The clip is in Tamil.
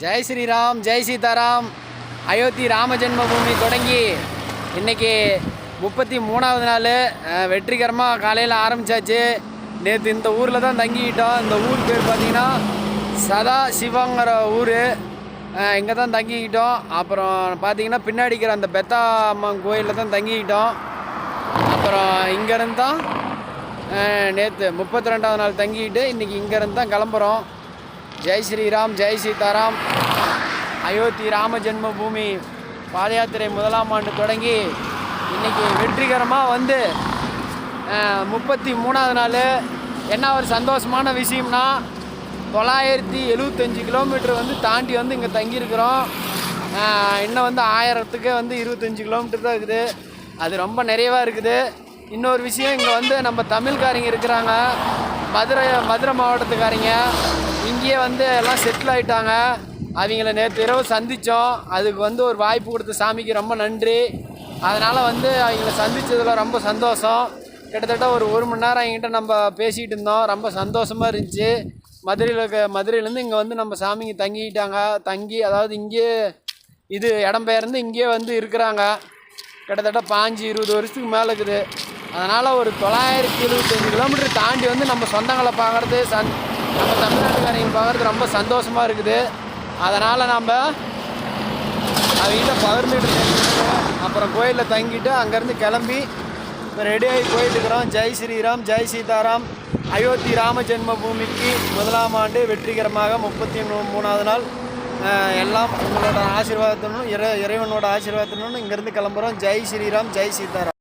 ஜெய் ஸ்ரீராம் ஜெய் சீதாராம். அயோத்தி ராம ஜென்மபூமி தொடங்கி இன்னைக்கு முப்பத்தி மூணாவது நாள். வெற்றிகரமாக காலையில் ஆரம்பித்தாச்சு நேற்று இந்த ஊரில் தான் தங்கிக்கிட்டோம். இந்த ஊர் பேர் பார்த்திங்கன்னா சதா சிவங்கிற ஊர். இங்கே தான் தங்கிக்கிட்டோம். அப்புறம் பார்த்திங்கன்னா பின்னாடி இருக்கிற அந்த பெத்தா அம்மன் கோயிலில் தான் தங்கிக்கிட்டோம். அப்புறம் இங்கேருந்து தான் நேற்று முப்பத்தி ரெண்டாவது நாள் தங்கிக்கிட்டு இன்றைக்கி இங்கேருந்து தான் கிளம்புறோம். ஜெய் ஸ்ரீராம் ஜெய் சீதாராம். அயோத்தி ராம ஜென்மபூமி பூமி பாத முதலாம் ஆண்டு தொடங்கி இன்றைக்கி வெற்றிகரமாக வந்து முப்பத்தி மூணாவது நாள். என்ன ஒரு சந்தோஷமான விஷயம்னா தொள்ளாயிரத்தி எழுபத்தஞ்சு கிலோமீட்டர் வந்து தாண்டி வந்து இங்கே தங்கியிருக்கிறோம். இன்னும் வந்து ஆயிரத்துக்கு வந்து இருபத்தஞ்சி கிலோமீட்டர் தான் இருக்குது. அது ரொம்ப நிறைவாக இருக்குது. இன்னொரு விஷயம் இங்கே வந்து நம்ம தமிழ்காரங்க இருக்கிறாங்க. மதுரை மதுரை மாவட்டத்துக்காரங்க. இங்கேயே வந்து எல்லாம் செட்டில் ஆயிட்டாங்க. அவங்கள நேற்று இரவு சந்தித்தோம் அதுக்கு வந்து ஒரு வாய்ப்பு கொடுத்த சாமிக்கு ரொம்ப நன்றி. அதனால் வந்து அவங்கள சந்தித்ததில் ரொம்ப சந்தோஷம். கிட்டத்தட்ட ஒரு ஒரு மணி நேரம் என்கிட்ட நம்ம பேசிகிட்டு இருந்தோம். ரொம்ப சந்தோஷமாக இருந்துச்சு. மதுரையில் இருக்க மதுரையிலேருந்து இங்கே வந்து நம்ம சாமிங்க தங்கிக்கிட்டாங்க தங்கி அதாவது இங்கேயே இது இடம்பெயர்ந்து இங்கேயே வந்து இருக்கிறாங்க. கிட்டத்தட்ட பாஞ்சு இருபது வருஷத்துக்கு மேலே இருக்குது. அதனால் ஒரு தொள்ளாயிரத்தி எழுபத்தஞ்சு கிலோமீட்டர் தாண்டி வந்து நம்ம சொந்தங்களை பார்க்குறது சந் நம்ம தமிழ்நாட்டுக்காரங்க பார்க்குறது ரொம்ப சந்தோஷமாக இருக்குது. அதனால் நம்ம அவங்ககிட்ட பகிர்ந்துட்டு இருக்கோம். அப்புறம் கோயிலில் தங்கிட்டு அங்கேருந்து கிளம்பி இப்போ ரெடியாகி போயிட்டுருக்கிறோம் ஜெய் ஸ்ரீராம் ஜெய் சீதாராம். அயோத்தி ராம ஜென்மபூமிக்கு முதலாம் ஆண்டு வெற்றிகரமாக முப்பத்தி மூணாவது நாள் எல்லாம் உங்களோட ஆசீர்வாதத்தினும் இறை இறைவனோட ஆசீர்வாதத்தினும் இங்கேருந்து கிளம்புறோம். ஜெய் ஸ்ரீராம் ஜெய் சீதாராம்.